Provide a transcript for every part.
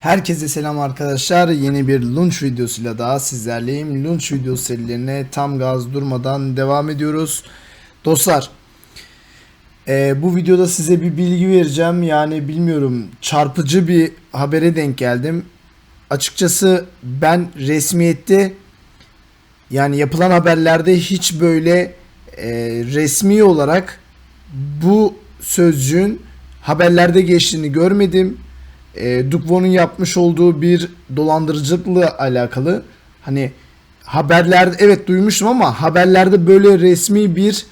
Herkese selam arkadaşlar. Yeni bir launch videosuyla daha sizlerleyim. Launch video serilerine tam gaz durmadan devam ediyoruz. Dostlar, e, bu videoda size bir bilgi vereceğim. Yani bilmiyorum çarpıcı bir habere denk geldim. Açıkçası ben resmiyette yani yapılan haberlerde hiç böyle e, resmi olarak bu sözcüğün haberlerde geçtiğini görmedim e, Dukvo'nun yapmış olduğu bir dolandırıcılıkla alakalı hani haberlerde evet duymuştum ama haberlerde böyle resmi bir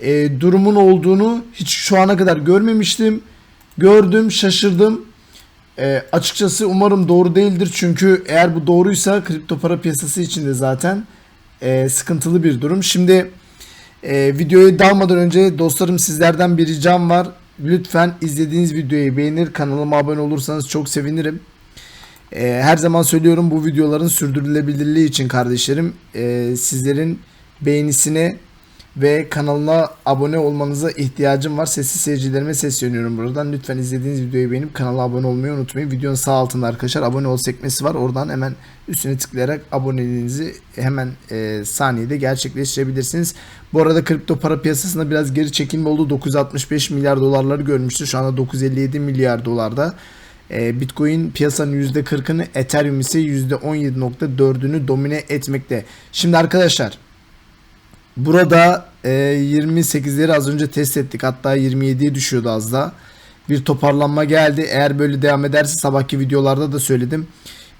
e, durumun olduğunu hiç şu ana kadar görmemiştim. Gördüm, şaşırdım. E, açıkçası umarım doğru değildir çünkü eğer bu doğruysa kripto para piyasası içinde zaten e, sıkıntılı bir durum. Şimdi e, videoya dalmadan önce dostlarım sizlerden bir ricam var. Lütfen izlediğiniz videoyu beğenir, kanalıma abone olursanız çok sevinirim. Ee, her zaman söylüyorum bu videoların sürdürülebilirliği için kardeşlerim e, sizlerin beğenisine ve kanalına abone olmanıza ihtiyacım var. Sessiz seyircilerime sesleniyorum buradan. Lütfen izlediğiniz videoyu beğenip kanala abone olmayı unutmayın. Videonun sağ altında arkadaşlar abone ol sekmesi var. Oradan hemen üstüne tıklayarak aboneliğinizi hemen e, saniyede gerçekleştirebilirsiniz. Bu arada kripto para piyasasında biraz geri çekilme oldu. 965 milyar dolarları görmüştü. Şu anda 957 milyar dolarda. E, Bitcoin piyasanın %40'ını, Ethereum ise %17.4'ünü domine etmekte. Şimdi arkadaşlar Burada e, 28'leri az önce test ettik. Hatta 27'ye düşüyordu az da. Bir toparlanma geldi. Eğer böyle devam ederse sabahki videolarda da söyledim.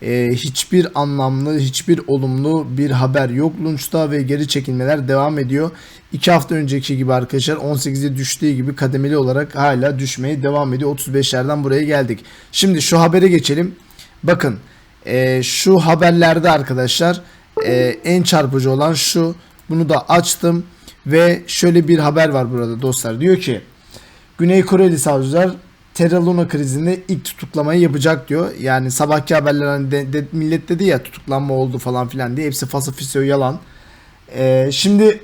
E, hiçbir anlamlı, hiçbir olumlu bir haber yok Lunch'ta ve geri çekilmeler devam ediyor. 2 hafta önceki gibi arkadaşlar 18'e düştüğü gibi kademeli olarak hala düşmeye devam ediyor. 35'lerden buraya geldik. Şimdi şu habere geçelim. Bakın e, şu haberlerde arkadaşlar e, en çarpıcı olan şu. Bunu da açtım ve şöyle bir haber var burada dostlar. Diyor ki Güney Koreli savcılar Terra Luna krizinde ilk tutuklamayı yapacak diyor. Yani sabahki haberler hani de, de, millet dedi ya tutuklanma oldu falan filan diye hepsi fasafisyo yalan. Ee, şimdi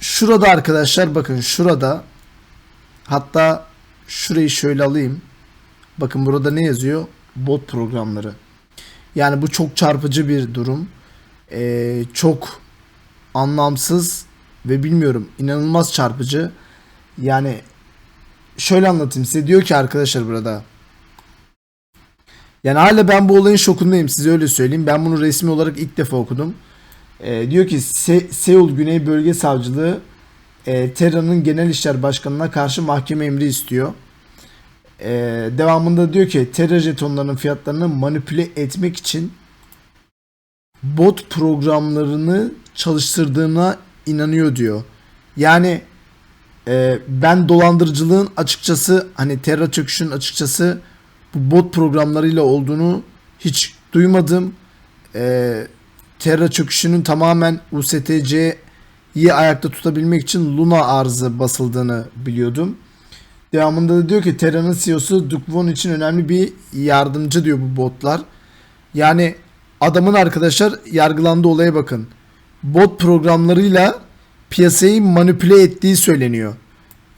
şurada arkadaşlar bakın şurada hatta şurayı şöyle alayım. Bakın burada ne yazıyor? Bot programları. Yani bu çok çarpıcı bir durum. Ee, çok anlamsız ve bilmiyorum inanılmaz çarpıcı. Yani şöyle anlatayım size diyor ki arkadaşlar burada. Yani hala ben bu olayın şokundayım size öyle söyleyeyim. Ben bunu resmi olarak ilk defa okudum. Ee, diyor ki Se- Seul Güney Bölge Savcılığı e, Terra'nın Genel İşler Başkanı'na karşı mahkeme emri istiyor. Ee, devamında diyor ki Terra jetonlarının fiyatlarını manipüle etmek için bot programlarını çalıştırdığına inanıyor diyor. Yani e, ben dolandırıcılığın açıkçası hani Terra çöküşünün açıkçası bu bot programlarıyla olduğunu hiç duymadım. E, Terra çöküşünün tamamen USTC'yi ayakta tutabilmek için Luna arzı basıldığını biliyordum. Devamında da diyor ki Terra'nın CEO'su Duke Von için önemli bir yardımcı diyor bu botlar. Yani adamın arkadaşlar yargılandığı olaya bakın. Bot programlarıyla piyasayı manipüle ettiği söyleniyor.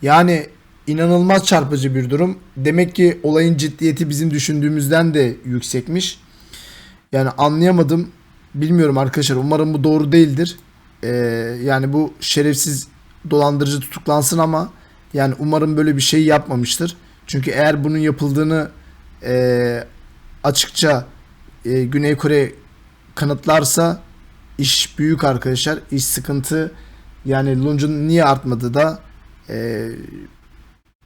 Yani inanılmaz çarpıcı bir durum. Demek ki olayın ciddiyeti bizim düşündüğümüzden de yüksekmiş. Yani anlayamadım. Bilmiyorum arkadaşlar. Umarım bu doğru değildir. Ee, yani bu şerefsiz dolandırıcı tutuklansın ama yani umarım böyle bir şey yapmamıştır. Çünkü eğer bunun yapıldığını e, açıkça e, Güney Kore kanıtlarsa iş büyük arkadaşlar. İş sıkıntı. Yani Lunch'un niye artmadı da e,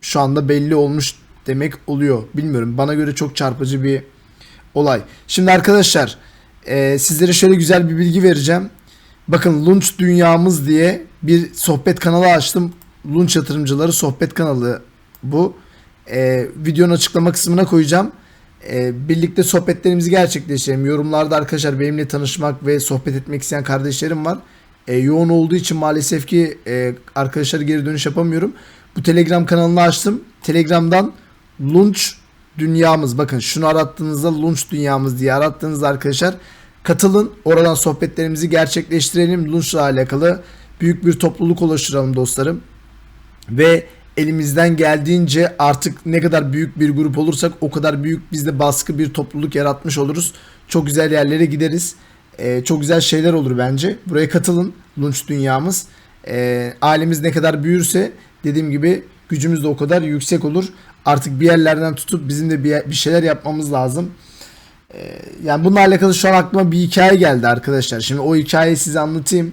şu anda belli olmuş demek oluyor. Bilmiyorum. Bana göre çok çarpıcı bir olay. Şimdi arkadaşlar e, sizlere şöyle güzel bir bilgi vereceğim. Bakın Lunch Dünyamız diye bir sohbet kanalı açtım. Lunch yatırımcıları sohbet kanalı bu. E, videonun açıklama kısmına koyacağım. E, birlikte sohbetlerimizi gerçekleştirelim. Yorumlarda arkadaşlar benimle tanışmak ve sohbet etmek isteyen kardeşlerim var. E, yoğun olduğu için maalesef ki e, arkadaşlara geri dönüş yapamıyorum. Bu Telegram kanalını açtım. Telegram'dan Lunch Dünyamız bakın şunu arattığınızda Lunch Dünyamız diye arattığınızda arkadaşlar katılın. Oradan sohbetlerimizi gerçekleştirelim. Lunch'la alakalı büyük bir topluluk oluşturalım dostlarım. Ve elimizden geldiğince artık ne kadar büyük bir grup olursak o kadar büyük biz de baskı bir topluluk yaratmış oluruz. Çok güzel yerlere gideriz. Ee, çok güzel şeyler olur bence. Buraya katılın. Lunch dünyamız. Ee, ailemiz ne kadar büyürse dediğim gibi gücümüz de o kadar yüksek olur. Artık bir yerlerden tutup bizim de bir, bir şeyler yapmamız lazım. Ee, yani bununla alakalı şu an aklıma bir hikaye geldi arkadaşlar. Şimdi o hikayeyi size anlatayım.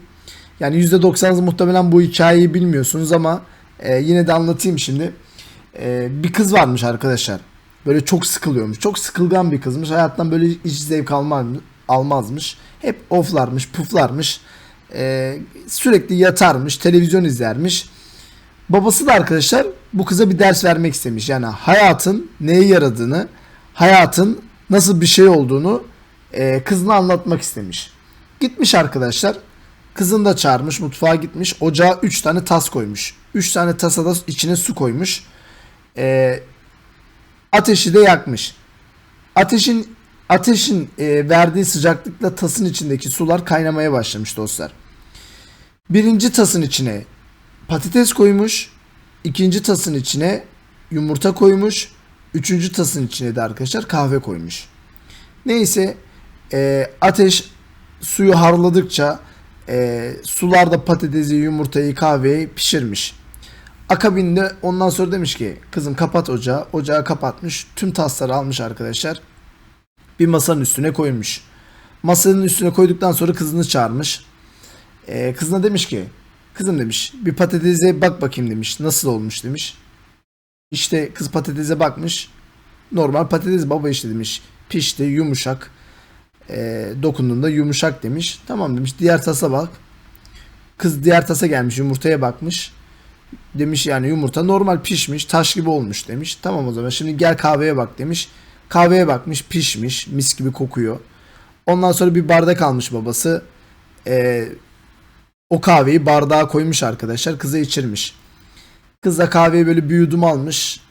Yani %90'ınız muhtemelen bu hikayeyi bilmiyorsunuz ama e, yine de anlatayım şimdi. E, bir kız varmış arkadaşlar. Böyle çok sıkılıyormuş. Çok sıkılgan bir kızmış. Hayattan böyle hiç zevk almaz, almazmış. Hep oflarmış, puflarmış. E, sürekli yatarmış, televizyon izlermiş. Babası da arkadaşlar bu kıza bir ders vermek istemiş. Yani hayatın neye yaradığını, hayatın nasıl bir şey olduğunu e, kızına anlatmak istemiş. Gitmiş arkadaşlar. Kızını da çağırmış mutfağa gitmiş. Ocağa 3 tane tas koymuş. 3 tane tasada içine su koymuş. E, ateşi de yakmış. Ateşin ateşin e, verdiği sıcaklıkla tasın içindeki sular kaynamaya başlamış dostlar. Birinci tasın içine patates koymuş. ikinci tasın içine yumurta koymuş. Üçüncü tasın içine de arkadaşlar kahve koymuş. Neyse e, ateş suyu harladıkça e, sularda patatesi, yumurtayı, kahveyi pişirmiş. Akabinde ondan sonra demiş ki kızım kapat ocağı. Ocağı kapatmış. Tüm tasları almış arkadaşlar. Bir masanın üstüne koymuş. Masanın üstüne koyduktan sonra kızını çağırmış. E, kızına demiş ki kızım demiş bir patatese bak bakayım demiş. Nasıl olmuş demiş. İşte kız patatese bakmış. Normal patates baba işte demiş. Pişti yumuşak. E, dokunduğunda yumuşak demiş. Tamam demiş. Diğer tasa bak. Kız diğer tasa gelmiş yumurtaya bakmış. Demiş yani yumurta normal pişmiş taş gibi olmuş demiş. Tamam o zaman şimdi gel kahveye bak demiş. Kahveye bakmış pişmiş mis gibi kokuyor. Ondan sonra bir bardak almış babası. E, o kahveyi bardağa koymuş arkadaşlar. Kıza içirmiş. Kız da kahveyi böyle bir yudum almış.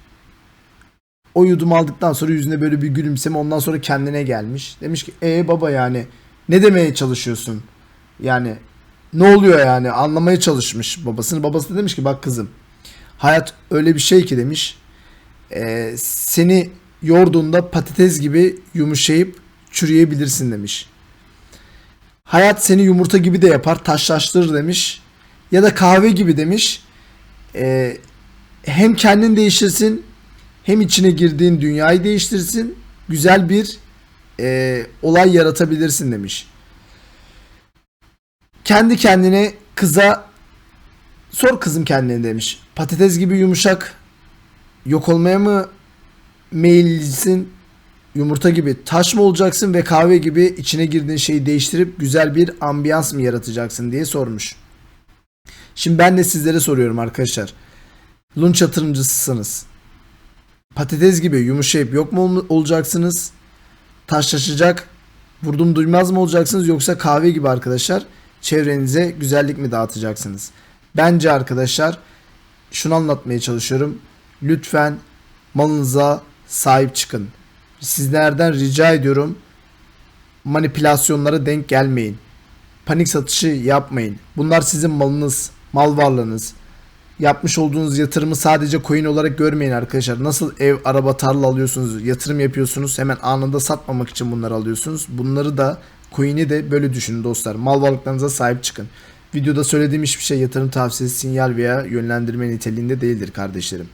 O yudum aldıktan sonra yüzüne böyle bir gülümseme ondan sonra kendine gelmiş. Demiş ki e baba yani ne demeye çalışıyorsun? Yani ne oluyor yani anlamaya çalışmış babasını. Babası da demiş ki bak kızım hayat öyle bir şey ki demiş. E, seni yorduğunda patates gibi yumuşayıp çürüyebilirsin demiş. Hayat seni yumurta gibi de yapar taşlaştırır demiş. Ya da kahve gibi demiş. E, hem kendin değişirsin hem içine girdiğin dünyayı değiştirsin. Güzel bir e, olay yaratabilirsin demiş. Kendi kendine kıza sor kızım kendine demiş. Patates gibi yumuşak yok olmaya mı meyillisin? Yumurta gibi taş mı olacaksın ve kahve gibi içine girdiğin şeyi değiştirip güzel bir ambiyans mı yaratacaksın diye sormuş. Şimdi ben de sizlere soruyorum arkadaşlar. Lunch yatırımcısısınız. Patates gibi yumuşayıp yok mu olacaksınız? Taşlaşacak, vurdum duymaz mı olacaksınız yoksa kahve gibi arkadaşlar çevrenize güzellik mi dağıtacaksınız? Bence arkadaşlar şunu anlatmaya çalışıyorum. Lütfen malınıza sahip çıkın. Sizlerden rica ediyorum manipülasyonlara denk gelmeyin. Panik satışı yapmayın. Bunlar sizin malınız, mal varlığınız. Yapmış olduğunuz yatırımı sadece coin olarak görmeyin arkadaşlar. Nasıl ev, araba, tarla alıyorsunuz, yatırım yapıyorsunuz. Hemen anında satmamak için bunları alıyorsunuz. Bunları da coin'i de böyle düşünün dostlar. Mal varlıklarınıza sahip çıkın. Videoda söylediğim hiçbir şey yatırım tavsiyesi, sinyal veya yönlendirme niteliğinde değildir kardeşlerim.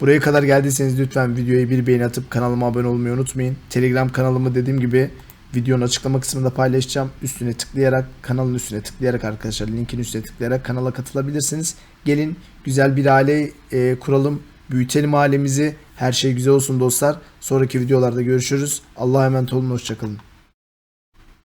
Buraya kadar geldiyseniz lütfen videoya bir beğeni atıp kanalıma abone olmayı unutmayın. Telegram kanalımı dediğim gibi videonun açıklama kısmında paylaşacağım. Üstüne tıklayarak kanalın üstüne tıklayarak arkadaşlar linkin üstüne tıklayarak kanala katılabilirsiniz. Gelin güzel bir aile e, kuralım. Büyütelim ailemizi. Her şey güzel olsun dostlar. Sonraki videolarda görüşürüz. Allah'a emanet olun. Hoşçakalın.